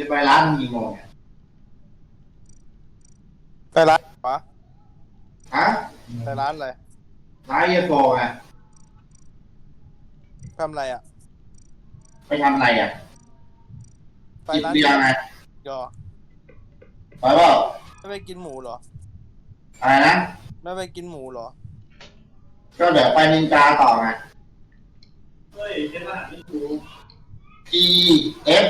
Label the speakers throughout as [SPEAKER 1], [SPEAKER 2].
[SPEAKER 1] จะไปร้านมึงกี่โมงเนี่ย
[SPEAKER 2] ไปร้านปะ
[SPEAKER 1] ฮะ
[SPEAKER 2] ไปร้านอะไร
[SPEAKER 1] ร้านเยโฟไง
[SPEAKER 2] ทำอะไรอะ
[SPEAKER 1] ไปทำอะไรอะ
[SPEAKER 2] ไป
[SPEAKER 1] จิบ
[SPEAKER 2] ร้าน
[SPEAKER 1] เบียร์ไง
[SPEAKER 2] ยอ
[SPEAKER 1] ไปเปล่า
[SPEAKER 2] ไม่ไปกินหมูเหรอ
[SPEAKER 1] อะไรนะ
[SPEAKER 2] ไม่ไปกินหมูเหรอ
[SPEAKER 1] ก็เดี๋ยวไปนินจาต่อไง
[SPEAKER 3] เฮ้ยเป็นทหารไม่ถูก
[SPEAKER 1] G F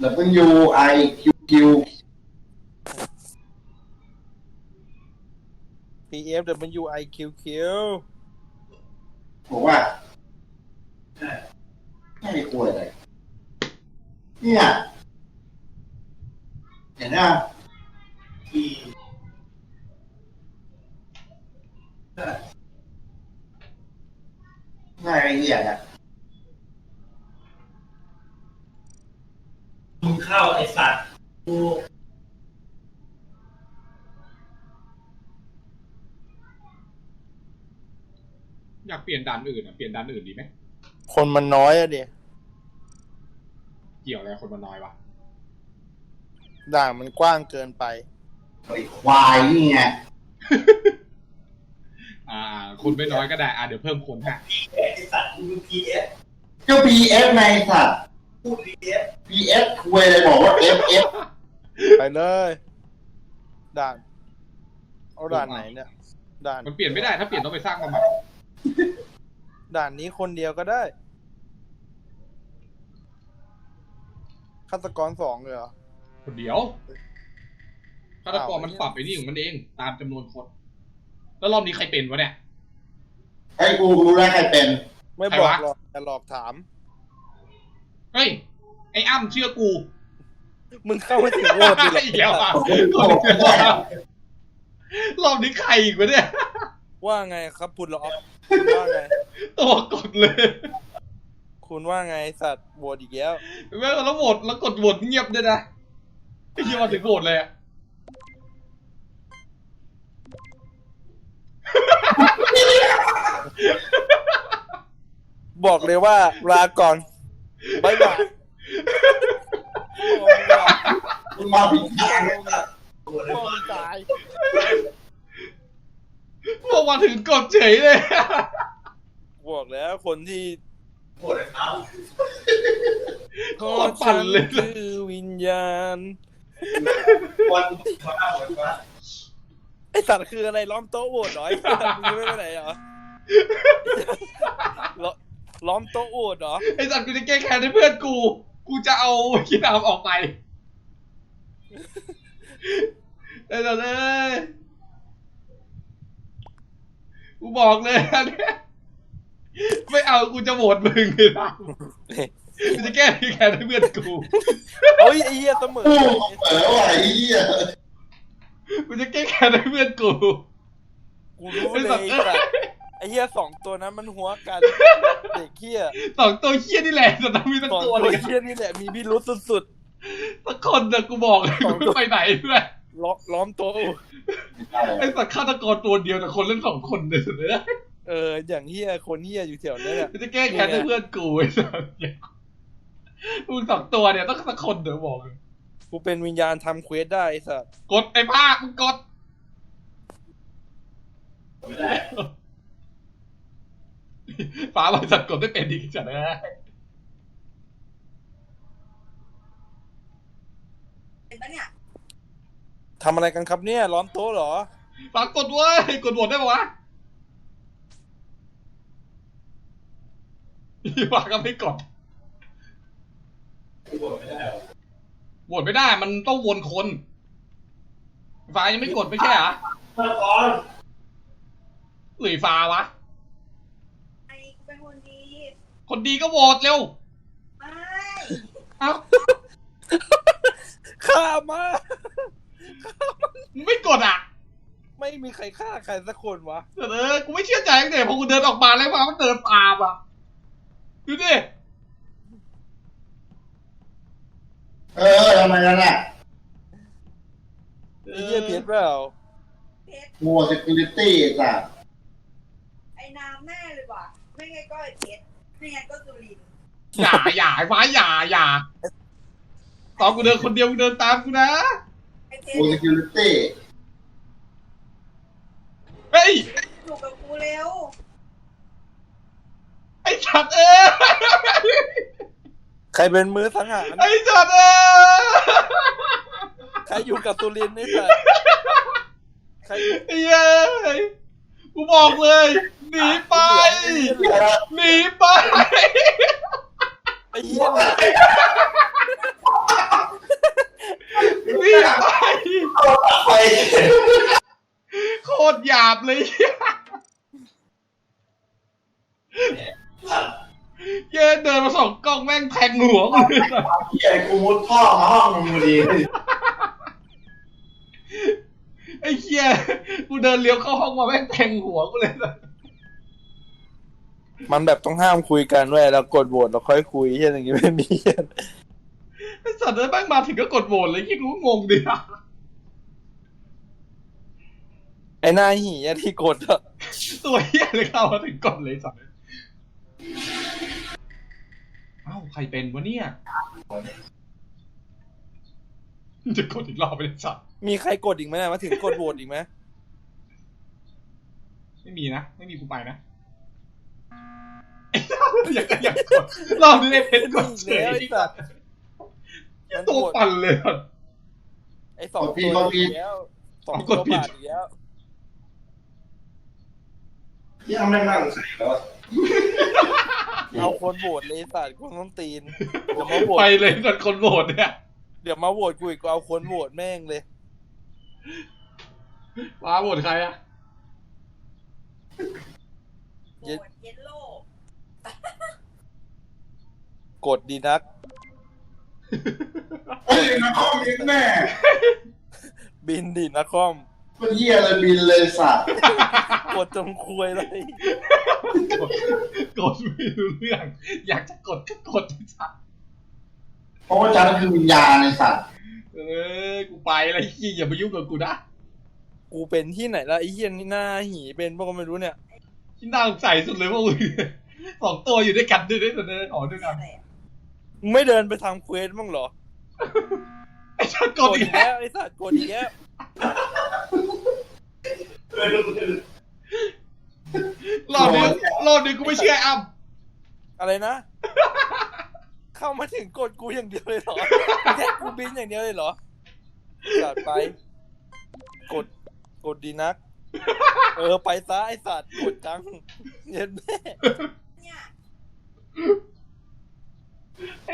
[SPEAKER 1] W I Q Q
[SPEAKER 2] P F W I Q Q
[SPEAKER 1] ถูกว่า
[SPEAKER 3] ใช่
[SPEAKER 1] ไม่ได้คุยเลยเนี่ยเห็นไหม
[SPEAKER 3] ที่ใช่
[SPEAKER 1] ง่ายไอ้เหี้ยเนี่ย
[SPEAKER 3] มึง เข้าไอสัตว์กู
[SPEAKER 4] อยากเปลี่ยนด่านอื่นอะเปลี่ยนด่านอื่นดีไหม
[SPEAKER 2] คนมันน้อยอะดิ
[SPEAKER 4] เกี่ยวอะไรคนมันน้อยวะ
[SPEAKER 2] ด่างมันกว้างเกินไป
[SPEAKER 1] ไอ้ควายนี่ไง
[SPEAKER 4] อ่า คนไม่น้อยก็ได้อ่าเดี๋ยวเพิ่มคนฮะ
[SPEAKER 3] ไอสัตว์กูเป็นพีเอส
[SPEAKER 1] ก็ P F ในสัตว์
[SPEAKER 3] พูดพีเอส
[SPEAKER 1] P F คุยเลยบอกว่า F F
[SPEAKER 2] ไปเลย ด่านเอาด่านไหนเนี่ย ด่าน
[SPEAKER 4] มันเปลี่ยนไม่ได้ถ้าเปลี่ยนต้องไปสร้างมาใหม่
[SPEAKER 2] ด่านนี้คนเดียวก็ได้ฆาตกรสองเลยเหรอ
[SPEAKER 4] คนเดียวฆาตกร
[SPEAKER 2] อ้าว
[SPEAKER 4] มันปรับไปนี่ของมันเอง ตามจำนวนคน แล้วรอบนี้ใครเป็นวะเนี่ย
[SPEAKER 1] ให้กูรู้แล้วใครเป็น
[SPEAKER 2] ไม่
[SPEAKER 4] ใคร
[SPEAKER 2] บอก
[SPEAKER 4] วะ
[SPEAKER 2] หรอกแต่หลอกถาม
[SPEAKER 4] เฮ้ย ไอ้อ้ำเชื่อกู
[SPEAKER 2] มึงเข้าไม่ถึงโหวตดิหรอก
[SPEAKER 4] อีกแล้วอะรอบนี้ใครอีกวะเนี่ย
[SPEAKER 2] ว่าไงครับคุณละออฟคุณว่าไง
[SPEAKER 4] ตัวกดเลย
[SPEAKER 2] คุณว่าไงสัตว์โหวตอีกแล้ว
[SPEAKER 4] แม่งแล้วโหวตแล้วกดโหวตเงียบด้วยนะไอ้เหี้ยมาถึงโหวตเลยอะ
[SPEAKER 2] บอกเลยว่าลาก่อน บายบาย
[SPEAKER 1] มึงมาผิดทาง
[SPEAKER 3] กูเลย
[SPEAKER 2] พ่อ
[SPEAKER 3] ว่า
[SPEAKER 2] มึงตาย
[SPEAKER 4] พวกมาถึงกดเฉยเลย
[SPEAKER 2] บอกแล้วคนที่
[SPEAKER 3] โหดไอ้เขา
[SPEAKER 4] โคตรปั่นเลย
[SPEAKER 2] คือวิญญาณ
[SPEAKER 3] วันมาเอาไว้ว่า
[SPEAKER 2] ไอสัตว์คืออะไรล้อมโต๊ะโหวตเหรอไอ้สัตว์มึงไม่ไปไหนเหรอ ล้อล้อมโต๊ะโหวตเหรอ
[SPEAKER 4] ไอ้สัตว์กูจะแก้แค้นให้เพื่อนกู กูจะเอาคิดามออกไปไอ้สัตว์เอ้ยกูบอกเลยอันเนี้ยไม่เอากูจะโหวตมึงเลยนะกูจะแก้แค้นให้เพื่อนกู
[SPEAKER 2] เฮ้ยไอ้เหี้ยเสมอ
[SPEAKER 1] กูเปิดว่าไอ้เหี้ย
[SPEAKER 4] กูจะแก้แค้นให้เพื่อนกู
[SPEAKER 2] กูรู้เลยไอ้สัตว์ ไอ้เหี้ยสองตัวนั้นมันหัวกัน เด็กเหี้ย
[SPEAKER 4] สองตัวเฮี้ยนี่แหละแต่ต้องมีสัก
[SPEAKER 2] สอง
[SPEAKER 4] ตัว
[SPEAKER 2] ตัว
[SPEAKER 4] เลย
[SPEAKER 2] เหี้ยนี่แหละมีพิรุษสุด
[SPEAKER 4] สักคนนะกูบอกเลยกูไม่ไปไหนด้วย
[SPEAKER 2] ๆล้อมล้อมโต๊ะ
[SPEAKER 4] ไอ้สัตว์ฆาตกรตัวเดียวแต่คนเล่นสองคนเลยสุดเลย
[SPEAKER 2] เอออย่างเหี้ยคนเหี้ยอยู่แถวนั้นแหละ
[SPEAKER 4] กูจะแก้แค้นให้เพื่อนกูไอ้สัตว์มึงสองตัวเนี่ยต้องสักคนเดี๋ยวบอกเลย
[SPEAKER 2] กูเป็นวิญญาณทำเควสได้ไอ้สัตว์
[SPEAKER 4] กดไอ้ภาคมึงกด
[SPEAKER 3] ไม่ได้
[SPEAKER 4] ฟ้าบริษัทกดไม่เป็นดีจัดเลย
[SPEAKER 5] เป็นปะเนี่ย
[SPEAKER 2] ทำอะไรกันครับเนี่ยล้อมโต๊ะเหรอ
[SPEAKER 4] ฟ้ากดเว้ยกดโหวตได้ปะวะฟ้าก็ไม่กด
[SPEAKER 3] กูบอกไม่ได้หรอก
[SPEAKER 4] โหวตไม่ได้ มันต้องวนคน ฟ้ายังไม่กดไม่ใช่เหรอ
[SPEAKER 3] ฆาตกร
[SPEAKER 4] หรือฟ้าวะ
[SPEAKER 5] ไอ้กูเป็นคนดี
[SPEAKER 4] คนดีก็โหวตเร็ว
[SPEAKER 5] ไม่
[SPEAKER 4] เอ้า
[SPEAKER 2] ฆ่ามา
[SPEAKER 4] มึงไม่กดอะ
[SPEAKER 2] ไม่มีใครฆ่าใครสักคนวะ
[SPEAKER 4] เออกูไม่เชื่อใจตั้งแต่พอกูเดินออกมาแล้วฟ้ามันเดินตามอะดูดิ
[SPEAKER 1] เออทำไมนั่นน่ะ
[SPEAKER 2] ไอ้เหี้ยเพชรเปล่า
[SPEAKER 5] เพชร
[SPEAKER 1] มัว security สัตว์
[SPEAKER 5] ไอ้น้ำแน่เลยว่ะไม่งั้นก็ไอ้เพชร ไม่งั้นก็สุรินทร์
[SPEAKER 4] อย่าอย่าไอ้ฟ้าอย่าอย่าตอนกูเดินคนเดียวมึงเดินตามกูนะ
[SPEAKER 5] ไอเท
[SPEAKER 1] กู
[SPEAKER 5] น
[SPEAKER 1] สกิลิตี้
[SPEAKER 4] เฮ้ย
[SPEAKER 5] อยู่กับกูเร็ว
[SPEAKER 4] ไอ้ชัดเอ้ย
[SPEAKER 2] ใครเป็นมือสังหาร
[SPEAKER 4] ไอ้ชัดเอ้ย
[SPEAKER 2] ใครอยู่กับสุรินทร์นี่สัสใครอยู่
[SPEAKER 4] ไอ้เย้ย กูบอกเลยหนีไปหนีไป
[SPEAKER 2] ไอ้เหี้ย
[SPEAKER 4] หนีไป
[SPEAKER 1] ไป
[SPEAKER 4] โคตรหยาบเลยเย้เดินมาสองกล้องแม่งแทงหัวกูเลย
[SPEAKER 1] เฮียกูมุดท่อมาห้องมึงพอดี
[SPEAKER 4] เหี้ยกูเดินเลี้ยวเข้าห้องมาแม่งแทงหัวกูเลย
[SPEAKER 2] มันแบบต้องห้ามคุยกันเว้ยแล้วกดโหวตแล้วค่อยคุยเหี้ยอย่างงี้ไม่มีเหี้ย
[SPEAKER 4] ไอ้สัตว์เลยแม่งมาถึงก็กดโหวตเลยที่กูก็งงดิอะ
[SPEAKER 2] ไอ้หน้าหี่อะที่กดอะ
[SPEAKER 4] ตัวเหี้ยเลยเข้ามาถึงกดเลยสัตว์เอ้าใครเป็นวะเนี่ย จะกดอีกรอบไปเลยสัตว์
[SPEAKER 2] มีใครกดอีกไหมเนี่ยมาถึงกดโหวตอีกไหม
[SPEAKER 4] ไม่มีนะ ไม่มีกูไปนะไอ้สัตว์อยากอยากกดรอบนี้ได้เพชรกดเฉย
[SPEAKER 2] แล้วไอ้สัตว์
[SPEAKER 4] ตัวปั่นเลยอะ
[SPEAKER 2] ไอ้สองตัวอีกแล้วสองตัวบาทอีกแล้ว
[SPEAKER 1] ยังไม่นั่งใส่แล้วอะ
[SPEAKER 2] เอาคนโหวตเลยไอ้สัตว์คนต้องตีนเดี๋ยวมาโหวต
[SPEAKER 4] ไปเลยสัตว์คนโหวตเนี่ย
[SPEAKER 2] เดี๋ยวมาโหวตกูอีกกูเอาคนโหวตแม่งเลย
[SPEAKER 4] ว้าโหวตใครอะ
[SPEAKER 5] โหวตเยลโล่
[SPEAKER 2] กดดีนัก
[SPEAKER 1] เฮ้ยนะห้องนี้แม่
[SPEAKER 2] บินดีนะคอม
[SPEAKER 1] ก็เฮียเลยบินเลยสัตว์
[SPEAKER 2] กดจงคุยเลย
[SPEAKER 4] กดกดไม่รู้เรื่อง อยากจะกดก็กดไอ้สัตว์
[SPEAKER 1] เพราะว่าจันทร์คือวิญญาณในสัตว์
[SPEAKER 4] เออกูไปแล้วไอ้ขี้ยอย่ามายุ่งกับกูนะ
[SPEAKER 2] กูเป็นที่ไหนละไอ้เหี้ยนี่หน้าหีเป็นพวกก็ไม่รู้เนี่ย
[SPEAKER 4] ที่น่าสงสัยสุดเลยว่ามึงสองตัวอยู่ด้วยกันด้วยด้วยเดินออกด้วยกัน
[SPEAKER 5] อะไรอะ
[SPEAKER 2] มึงไม่เดินไปทำเควสบ้างเหรอ
[SPEAKER 4] ไอ้ชัดก
[SPEAKER 2] ก
[SPEAKER 4] ด
[SPEAKER 2] ด
[SPEAKER 4] อี
[SPEAKER 2] อี
[SPEAKER 4] ก
[SPEAKER 2] ก
[SPEAKER 4] แล้
[SPEAKER 2] แล้ววไอ้สัตว์กดอีกแล้ว
[SPEAKER 4] รอบนี้รอบนี้กูไม่เชื่อไอ้อ้ำ
[SPEAKER 2] อะไรนะ เข้ามาถึงกดกูอย่างเดียวเลยเหรอแค่กูบินอย่างเดียวเลยเหรอสัตว์ไป กดกดดีนัก เออไปซะไอ้สัตว์กดจังเย็นแม่
[SPEAKER 5] เนี่ย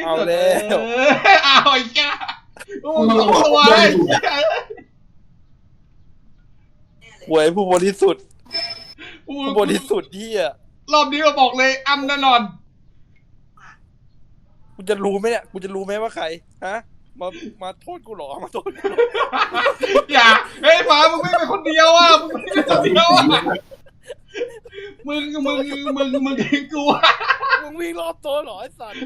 [SPEAKER 2] เอาแล้ว
[SPEAKER 4] เออเอาไอ้แกโอ้สองตัวเลย
[SPEAKER 5] แน่เลย
[SPEAKER 2] หวยผู้บริสุทธิ์
[SPEAKER 4] กู
[SPEAKER 2] ผู้บริสุทธิ์ที่อะ
[SPEAKER 4] รอบนี้มาบอกเลยอ้ำแน่นอน
[SPEAKER 2] กูจะรู้ไหมเนี่ยกูจะรู้ไหมว่าใครฮะมามาโทษกูเหรอมาโทษกูเหรอ
[SPEAKER 4] อย่าเฮ้ยฟ้ามึงไม่เป็นคนเดียวอะมึงไม่เป็นคนเดียวอะมึงมึงมึงมึงทิ้งกูอะ
[SPEAKER 2] มึงวิ่งรอบตัวเหรอไอ้สัตว์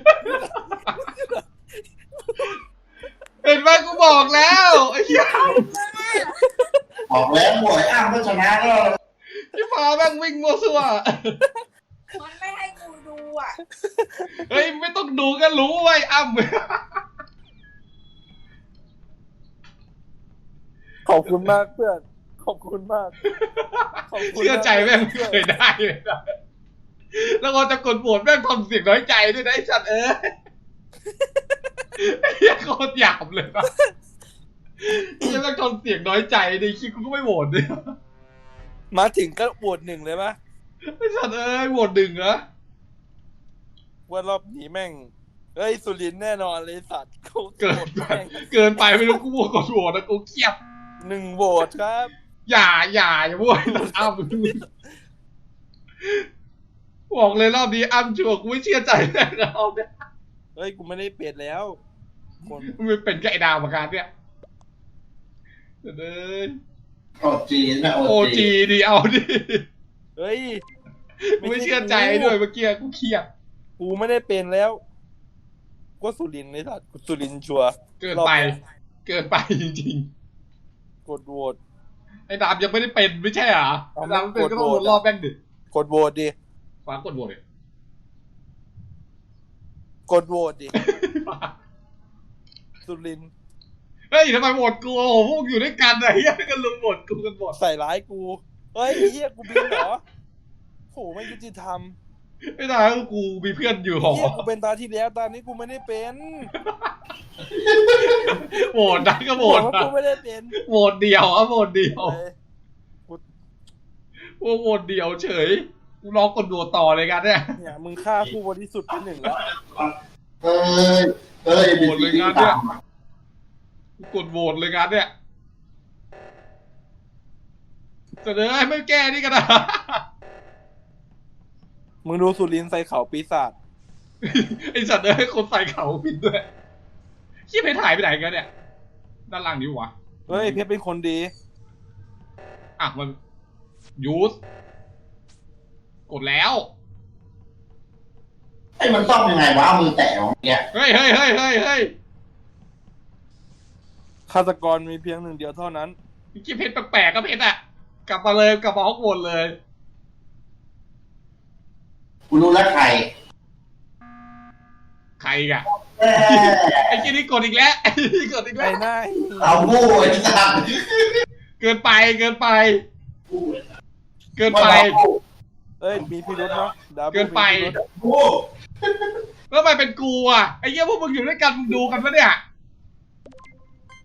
[SPEAKER 4] เห็นไหมกูบอกแล้วไอ้เหี้ย
[SPEAKER 1] บอกแล้วหมวยอ้างก็ชนะก็
[SPEAKER 4] พี่ฟ้าแม่งวิ่งมั่วซั่ว
[SPEAKER 5] มันไม่ให้กูดู อะ
[SPEAKER 4] เฮ้ยไม่ต้องดูก็รู้ไว้ยอ้ำ
[SPEAKER 2] ขอบคุณมากเพื่อน ขอบคุณมากขอบคุณ
[SPEAKER 4] เชื่อใจแม่งไม่เคยได้เลยนะแล้วก็จะกดโหวตแม่งทำเสียงน้อยใจด้วยนะไอ้สัตว์เอ้ยไอ้เหี้ยโคตรหยาบเลยนะไอ้เหี้ยแม่งทำเสียงน้อยใจในคลิปกูก็ไม่โหวตเลย
[SPEAKER 2] มาถึงก็โหวตหนึ่งเลยปะ
[SPEAKER 4] ไอ้สัตว์เอ้ยโหวตหนึ่งเหรอ
[SPEAKER 2] ว่ารอบนี้แม่งเฮ้ยสุรินทร์แน่นอนเลยสัตว์กู
[SPEAKER 4] เกิ
[SPEAKER 2] โหวนต
[SPEAKER 4] ไป
[SPEAKER 2] แม่ง
[SPEAKER 4] เกินไปไม่รู้กูโหวตกดโหวตนะกูเครียด
[SPEAKER 2] หนึ่งโหวตครับ
[SPEAKER 4] อย่าอย่าอย่าโหวตอ้ำบอกเลยรอบนี้อ้ำชัวร์กูไม่เชื่อใจแม่งรอบเนี้ย
[SPEAKER 2] เฮ้ยกูไม่ได้เปลี่ยนแล้วคน
[SPEAKER 4] มันเป็นแค่ไอ้ดาวประการเนี่ยเดิน
[SPEAKER 1] โอจีนะโอ
[SPEAKER 4] โอ
[SPEAKER 1] จี
[SPEAKER 4] จีดีเอาดิ
[SPEAKER 2] เฮ้ย
[SPEAKER 4] กูไม่เชื่อใจด้วยเมื่อกี้กูเครียด
[SPEAKER 2] กูไม่ได้เป็นแล้วก็สุรินทร์เลยสัตว์กูสุรินทร์ชัวร์
[SPEAKER 4] เกินไป เกินไปจริง
[SPEAKER 2] กดโหวต
[SPEAKER 4] ๆ ไอ้ดามยังไม่ได้เป็นไม่ใช่เหรอ
[SPEAKER 2] เอา
[SPEAKER 4] ไอ้ดามไม่เป็นก็ต้อง
[SPEAKER 2] ก
[SPEAKER 4] โห
[SPEAKER 2] ด
[SPEAKER 4] ว
[SPEAKER 2] โหวต
[SPEAKER 4] ตรอบแม่งดิ
[SPEAKER 2] กดโหวตดิ
[SPEAKER 4] ฟ้ากดโหวตเลย
[SPEAKER 2] กดโหวตดิสุรินทร์
[SPEAKER 4] เฮ้ยทำไมโหวตกูโอ้โหพวกมึงอยู่ด้วยกันอะเฮียกันลุมโหวตกูกันหมด
[SPEAKER 2] ใส่ร้ายกูเฮ้ยไอ้เฮียกูบินเหรอโหไม่ยุติธรรม
[SPEAKER 4] ไม่ได้กูมีเพื่อนอยู่หอ
[SPEAKER 2] เฮียกูเป็นตาที่แล้วตานี้กูไม่ได้เป็น
[SPEAKER 4] โหวตได้ก็โหวต
[SPEAKER 2] บอกว่า
[SPEAKER 4] นะ
[SPEAKER 2] กูไม่ได้เป็น
[SPEAKER 4] โหวตเดียวอะโหวตเดียว
[SPEAKER 2] เฮ้ย
[SPEAKER 4] โหวตเดียวเฉยกูรอกดโหวตต่อเลยกันเนี่ย
[SPEAKER 2] เนี่ยมึงฆ่าผู้บริสุทธิ์เป็นหนึ่งแล้ว
[SPEAKER 1] เอ้ยเอ้ยบีบีที่ตามอะ
[SPEAKER 4] กูกดโหวตเลยกันเนี่ยเสนอให้ไม่แก้นี่กันนะ
[SPEAKER 2] มึงดูสุรินทร์ใส่เขาปีศาจ
[SPEAKER 4] ไอสัตว์เอ้ยคนใส่เขาผิดด้วยขี้เพชรหายไปไหนกันเนี่ยด้านล่างนี้วะ
[SPEAKER 2] เฮ้ยเพชรเป็นคนดี
[SPEAKER 4] อะมันยูสกดแล้ว
[SPEAKER 1] ไอ้มันซ่อมยังไงวะเอามือแตะของเนี่ย
[SPEAKER 4] เฮ้ยเฮ้ยเฮ้ยเฮ้ยเฮ้ย
[SPEAKER 2] ฆาตกรมีเพียงหนึ่งเดียวเท่านั้น
[SPEAKER 4] ขี้เพชรแปลกๆก็เพชรอะ กลับมาเลยกลับมาฮอกวอตส์เลย
[SPEAKER 1] กูรู้แล้วใคร
[SPEAKER 4] ใครอีกอะ
[SPEAKER 1] แม่
[SPEAKER 4] ไอ้ขี้นี่กดอีกแล้วไอ้นี่กดอีกแล้
[SPEAKER 2] ไอ้
[SPEAKER 4] ว
[SPEAKER 2] หน้า
[SPEAKER 1] เอาบู้ไอ้สัตว์
[SPEAKER 4] เกินไปเกินไป เกินไป
[SPEAKER 2] เอ้ย มีพิรุษเนาะดาบ
[SPEAKER 4] เกินไป
[SPEAKER 2] มีพิรุธ
[SPEAKER 1] บู้
[SPEAKER 4] แล้วทำไมเป็นกูอะไอ้เหี้ยพวกมึงอยู่ด้วยกันมึงดูกันปะเนี่ย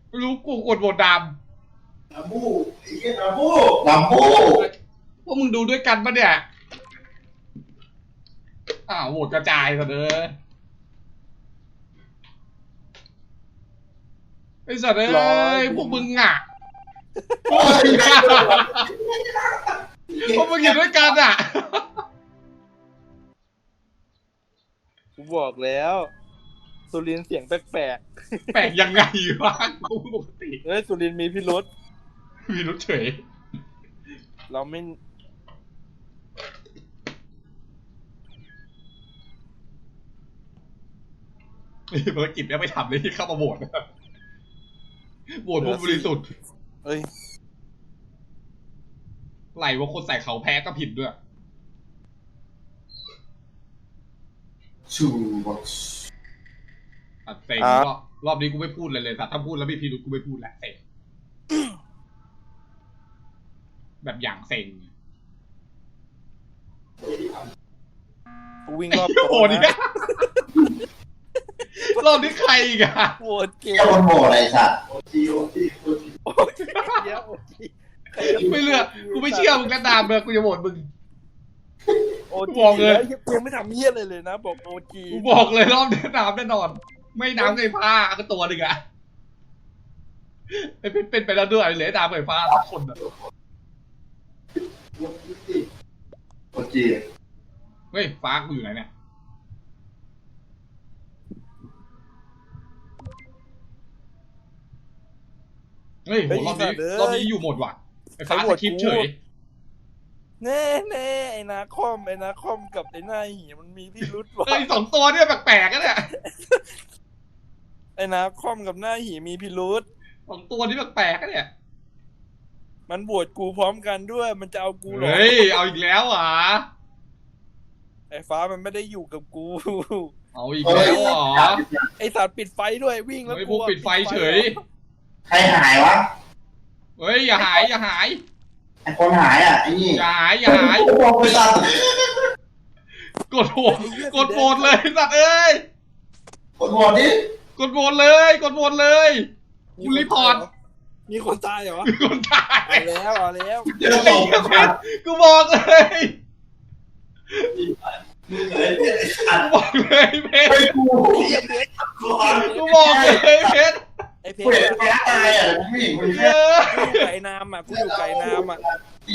[SPEAKER 4] ไม่รู้กูกดโหวตด
[SPEAKER 3] อาบูไอ้เหี้ยอาบู
[SPEAKER 1] ลำบู้ำ
[SPEAKER 4] พวกมึงดูด้วยกันปะเนี่ย อ้าวโหวตกระจายซะเด้อไอ้สัตว์เอ้ยพวกมึงอะพวกมึงอะพวกมึงอยู่ด้วยกันอะ
[SPEAKER 2] กูบอกแล้ว สุรินทร์เสียงแปลก
[SPEAKER 4] แปลกยังไงวะกูปกติ
[SPEAKER 2] ๆเอ้ยสุรินทร์มีพิรุษ
[SPEAKER 4] มีรถเฉย
[SPEAKER 2] เราไม่
[SPEAKER 4] ภารกิจแล้วไม่ทำเลยที่เข้ามาโหวตโหวตผู้บริสุทธิ์
[SPEAKER 2] เอ้ย
[SPEAKER 4] ไหลว่าคนใส่เขาแพ้ก็ผิดด้วย
[SPEAKER 1] ชูบ็อกซ์
[SPEAKER 4] อะเซ็ง
[SPEAKER 2] อะ
[SPEAKER 4] รอบรอบนี้กูไม่พูดเลยเลยแต่ถ้าพูดแล้วพี่พีรุษกูไม่พูดแหละเซ็งแบบอย่างเซ็ง
[SPEAKER 2] กูวิ่งรอบ
[SPEAKER 4] โอ้โห
[SPEAKER 2] ตัว
[SPEAKER 4] นี่
[SPEAKER 2] นะ
[SPEAKER 4] รอบนี้ใครอีกอะ
[SPEAKER 2] โหวตเก
[SPEAKER 1] เจ้ามคนโหดอะไรสัตว์
[SPEAKER 3] โอทีโอทีโอที
[SPEAKER 2] โอ้ยเดี๋ยวโอ้ยใครจะ
[SPEAKER 4] ไม่เลือกกูไม่เชื่อมึงแล้วดามเลยกูจะโหวตมึง
[SPEAKER 2] โอ้
[SPEAKER 4] บอกเลย
[SPEAKER 2] แล้วยังไม่ทำเหี้ยเลยเลยนะ บอกโอจี
[SPEAKER 4] กูบอกเลยรอบนี้ดามแน่นอน ไม่น้ำไฟฟ้าก็ตัวหนึ่งอะไอ้เป็นเป็นไปแล้วด้วยเหลือดามไฟฟ้าสักคนอะ
[SPEAKER 1] โอจี
[SPEAKER 4] เฮ้ยฟ้ากูอยู่ไหนเนี่ย เฮ้ยโหรอบนี้รอบนี้อยู่หมดว่ะไอ้ฟ้าสคริปต์เฉย
[SPEAKER 2] แน่แน่ไอ้นาคอมไอ้นาคอมกับไอ้หน้าหีมันมีพิรุษว่ะ
[SPEAKER 4] เฮ้ยสองตัวเนี่ยแปลกๆกันเนี่ย
[SPEAKER 2] ไอ้นาคอมกับหน้าหีมีพิรุษ
[SPEAKER 4] สองตัวนี้แปลกๆกันเนี่ย
[SPEAKER 2] มันบวชกูพร้อมกันด้วย มันจะเอากูเหรอ
[SPEAKER 4] เฮ้ยเอาอีกแล้วเหรอ
[SPEAKER 2] ไอ้ฟ้ามันไม่ได้อยู่กับกู
[SPEAKER 4] เอาอีกแล้วเหรอ
[SPEAKER 2] ไอ้สัตว์ปิดไฟด้วยวิ่งแล้ว
[SPEAKER 4] เฮ้ยพ
[SPEAKER 2] กู
[SPEAKER 4] วก
[SPEAKER 2] อะ
[SPEAKER 4] ปิดไฟเฉย
[SPEAKER 1] ใครหายวะ
[SPEAKER 4] เฮ้ยอย่าหายอย่าหาย
[SPEAKER 1] ไอ้คนหายอะไอ้นี่
[SPEAKER 4] อย่าหายอย่าหาย
[SPEAKER 1] โอ้โหไอ้สัตว์
[SPEAKER 4] กดโหวตกดโหวตเลยสัตว์เอ้ย
[SPEAKER 1] คนโหดดิ
[SPEAKER 4] กดโหวตเลยกดโหวตเลย กูรีพอร์ต
[SPEAKER 2] มีคนตายเหรอ
[SPEAKER 4] มีคนตาย
[SPEAKER 2] เอาแล้วเอาแล้ว
[SPEAKER 1] เจอสองคน
[SPEAKER 4] กูบอกเลย
[SPEAKER 3] มึงเลยเนี่ยไอ้สัต
[SPEAKER 4] กู
[SPEAKER 3] ว์
[SPEAKER 4] บอกเลยเพชร
[SPEAKER 1] ไอ้กู
[SPEAKER 2] ไอ้เพชร
[SPEAKER 3] ก่อน
[SPEAKER 4] กูบอกเลยเพชร
[SPEAKER 2] ไอ้เพ
[SPEAKER 1] กู
[SPEAKER 2] ช
[SPEAKER 1] เห็น
[SPEAKER 2] ร
[SPEAKER 1] แพ้ตายอะผู้หญิงคน
[SPEAKER 4] เย
[SPEAKER 1] นี้
[SPEAKER 4] อะ
[SPEAKER 2] กูอยู่กับไอ้นามอะกูอยู่กับไอ้นามอะ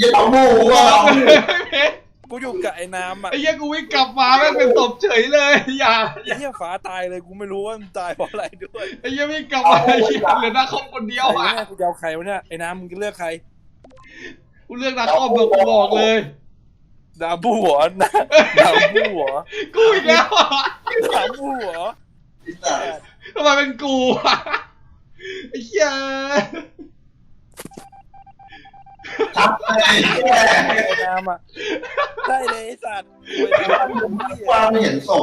[SPEAKER 1] จะทำบู้
[SPEAKER 4] บ
[SPEAKER 1] ว่า
[SPEAKER 4] อกเลยเพชร
[SPEAKER 2] กูอยู่กับไอ้นามอะ
[SPEAKER 4] ไอ้เหี้ยกูวิ่งกลับมาแม่งเป็นศพเฉยเลยอย่า
[SPEAKER 2] ไอ้เหี้ยฟ้าตายเลยกูไม่รู้ว่ามันตายเพราะอะไรด้วย
[SPEAKER 4] ไอ้เหี้ยวิ่งกลับมาไอ้เหี้ยเหลือหน้าคอมคนเดียว
[SPEAKER 2] ไอ้
[SPEAKER 4] อะ
[SPEAKER 2] แม่กูจะเอาใครวะเนี่ยไอ้นามมึงจะเลือกใคร
[SPEAKER 4] กูเลือกหน้าคอมเลยกูบอกเลย
[SPEAKER 2] ดาบูหัวนะดาบูหัว
[SPEAKER 4] กูอีกแล้วอะ
[SPEAKER 2] ดาบูหัว
[SPEAKER 1] ไอ้สัตว์
[SPEAKER 4] ทำไมเป็นกูอะ ไอ้เหี้ย
[SPEAKER 1] ทำอะไรเนี่ย
[SPEAKER 2] ไอ้นามอะได้เลยไอ้สัตว์
[SPEAKER 1] ว่าไม่เห็นศพ